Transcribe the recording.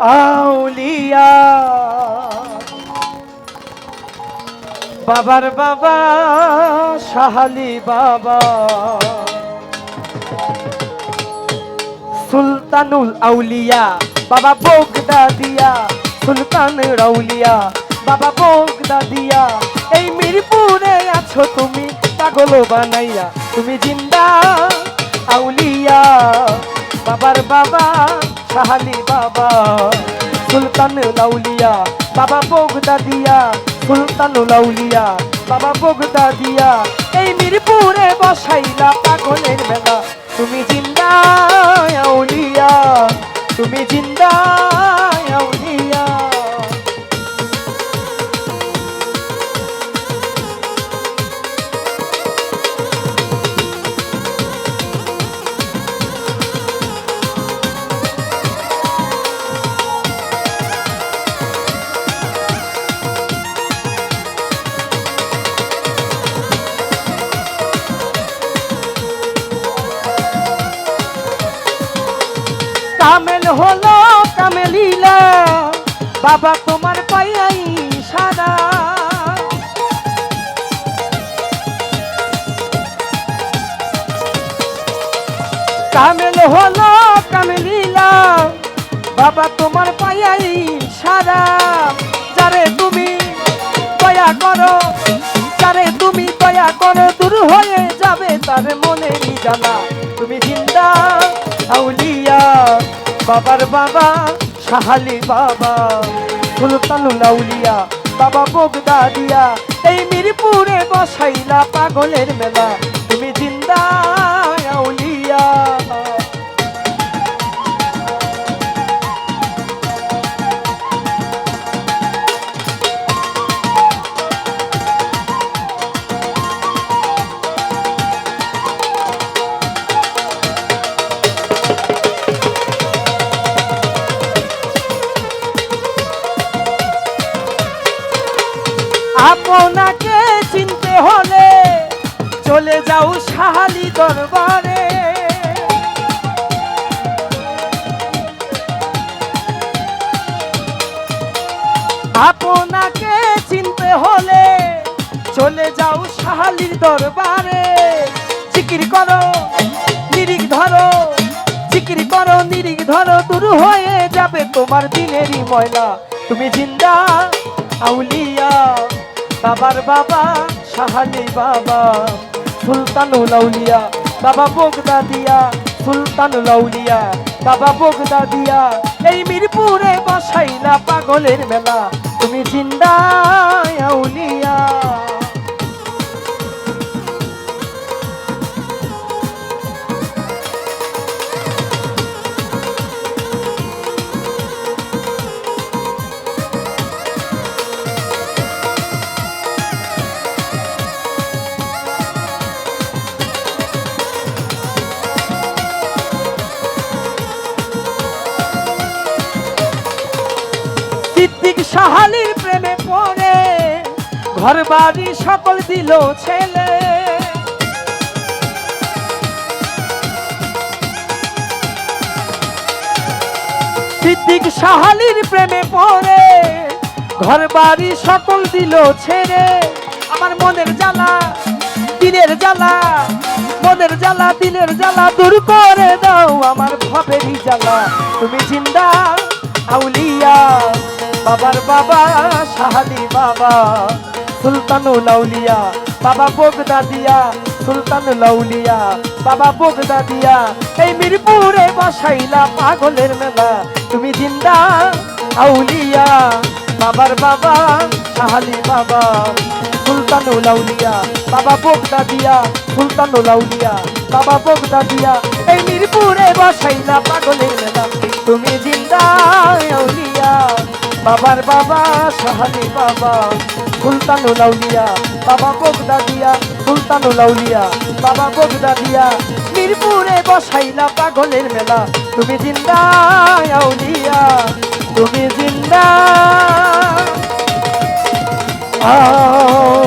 আউলিয়া। বাবার বাবা সাহালি বাবা। সুলতানুল আউলিয়া, বাবা বোগদা দিয়া। সুলতান রাউলিয়া বাবা বোগদা দিয়া। এই মিরপুরে আছো তুমি পাগল বানাইয়া। তুমি জিন্দা আউলিয়া। বাবার বাবা সাহালি বাবা। সুলতান লাউলিয়া, বাবা বোগদা দিয়া। সুলতান লাউলিয়া, বাবা বোগদা দিয়া। এই মিরপুরে বসাইলা পাগলের মেলা। তুমি জিন্দা আউলিয়া, তুমি জিন্দা কামেল হলো কামেলিলা। বাবা তোমার পাইয়াই সারা কামেল হলো কামেলিলা। বাবা তোমার পাইয়াই সারা যারে তুমি দয়া করো, যারে তুমি দয়া করো, দূর হয়ে যাবে তার মনে জানা তুমি জিন্দা আউলিয়া বাবার বাবা, সাহালি বাবা সুলতানুল আউলিয়া বাবা বগদা দিয়া, এই মিরপুরে বসাইলা পাগলের মেলা। তুমি জিন্দা আপনাকে চিনতে হলে চলে যাও সাহালি দরবারে। আপনাকে চিনতে হলে চলে যাও সাহালির দরবারে। জিকির করো, নিরিখ ধরো, জিকির করো, নিরিখ ধরো, দূর হয়ে যাবে তোমার দিনেরই ময়লা। তুমি জিন্দা, আউলিয়া। বাবার বাবা সাহালি বাবা, সুলতানুল লাউলিয়া বাবা বগদা দিয়া, সুলতানুল লাউলিয়া বাবা বগদা দিয়া। এই মিরপুরে বসাইলা পাগলের মেলা, তুমি জিন্দা আউলিয়া। সাহালির প্রেমে পড়ে ঘর বাড়ি সকল দিল ছেলে। সিদ্দিক সাহালির প্রেমে পড়ে ঘর বাড়ি সকল দিল ছেড়ে। আমার মনের জ্বালা, দিনের জ্বালা, মনের জ্বালা, দিনের জ্বালা দূর করে দাও আমার ভবেরই জ্বালা। তুমি জিন্দা, আউলিয়া। বাবার বাবা সাহালি বাবা সুলতানুল আউলিয়া বাবা বগদা দিয়া সুলতানুল আউলিয়া বাবা বগদা দিয়া, এই মিরপুরে বসাইলা পাগলের মেলা। তুমি জিন্দা আউলিয়া, বাবার বাবা সাহালি বাবা সুলতানুল আউলিয়া বাবা বগদা দিয়া সুলতানুল আউলিয়া বাবা বগদা দিয়া, এই মিরপুরে বসাইলা পাগলের মেলা। তুমি জিন্দা আউলিয়া বাবার বাবা সাহানি বাবা সুলতানুল লাউলিয়া, বাবা বগদা দিয়া সুলতানুল লাউলিয়া, বাবা বগদা দিয়া, মিরপুরে বসাইলা পাগলের মেলা। তুমি জিন্দা, আউলিয়া, তুমি জিন্দা। আউলিয়া